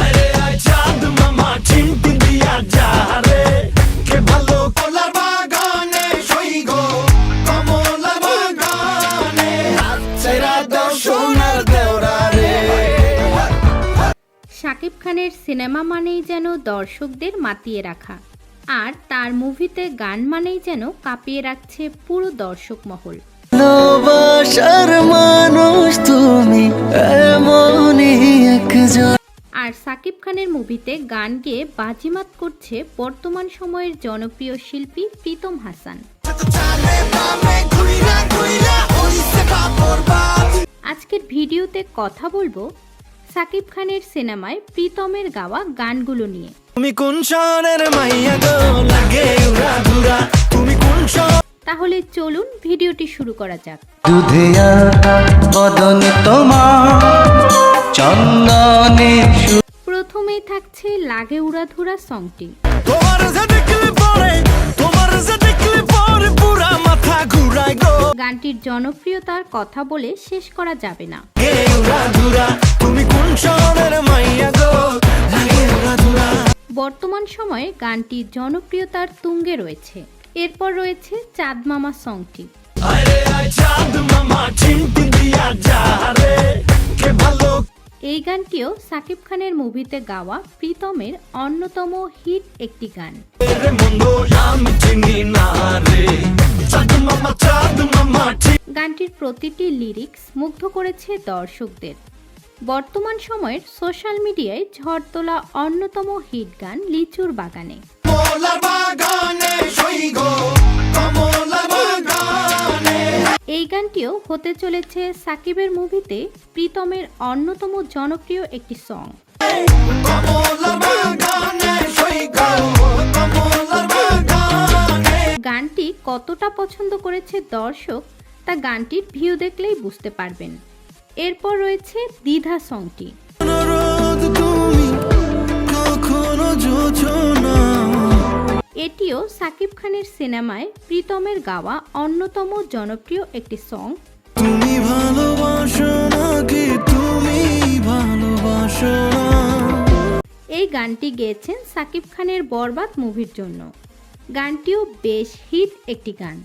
আরে আয় চাঁদ মামা চিমটি দিয়া যা রে। কে ভালো কলার বাগানে সইগ কমলার বাগানে। সেরা দাও সোনার দেওরা রে। শাকিব খানের সিনেমা মানেই যেন দর্শকদের মাতিয়ে রাখা আর তার মুভিতে গান মানেই যেন কাঁপিয়ে রাখছে পুরো দর্শক মহল। ভালোবাসার সাকিব খানের মুভিতে গান গেয়ে বাজিমাত করছে বর্তমান সময়ের জনপ্রিয় শিল্পী প্রীতম হাসান। আজকের ভিডিওতে কথা বলব সাকিব খানের সিনেমায় প্রীতমের গাওয়া গানগুলো নিয়ে। তুমি কোন শহরের মাইয়া গো? লাগে উড়া ধুরা। তুমি কোন তাহলে চলুন ভিডিওটি শুরু করা যাক। দুধে আঁকা বদন তোমার চন্দনে প্রথমেই থাকছে লাগে উড়াধুরা সংটি গানটির জনপ্রিয়তার কথা বলে শেষ করা যাবে না। বর্তমান সময়ে গানটি জনপ্রিয়তার তুঙ্গে রয়েছে। এরপর রয়েছে চাঁদ মামা সংটি এই গানটিও সাকিব খানের মুভিতে গাওয়া প্রীতমের অন্যতম হিট একটি গান। গানটির প্রতিটি লিরিক্স মুগ্ধ করেছে দর্শকদের। বর্তমান সময়ের সোশ্যাল মিডিয়ায় ঝড় তোলা অন্যতম হিট গান লিচুর বাগানে। গানটিও হতে চলেছে সাকিবের মুভিতে প্রীতমের অন্যতম জনপ্রিয় একটি সং গানটি কতটা পছন্দ করেছে দর্শক, তা গানটির ভিউ দেখলেই বুঝতে পারবেন। এরপর রয়েছে দ্বিধা সংটি এটিও সাকিব খানের সিনেমায় প্রীতমের গাওয়া অন্যতম জনপ্রিয় একটি সং তুমি ভালোবাসো নাকি তুমি ভালোবাসো এই গানটি গেয়েছেন সাকিব খানের বরবাদ মুভির জন্য। গানটিও বেশ হিট একটি গান।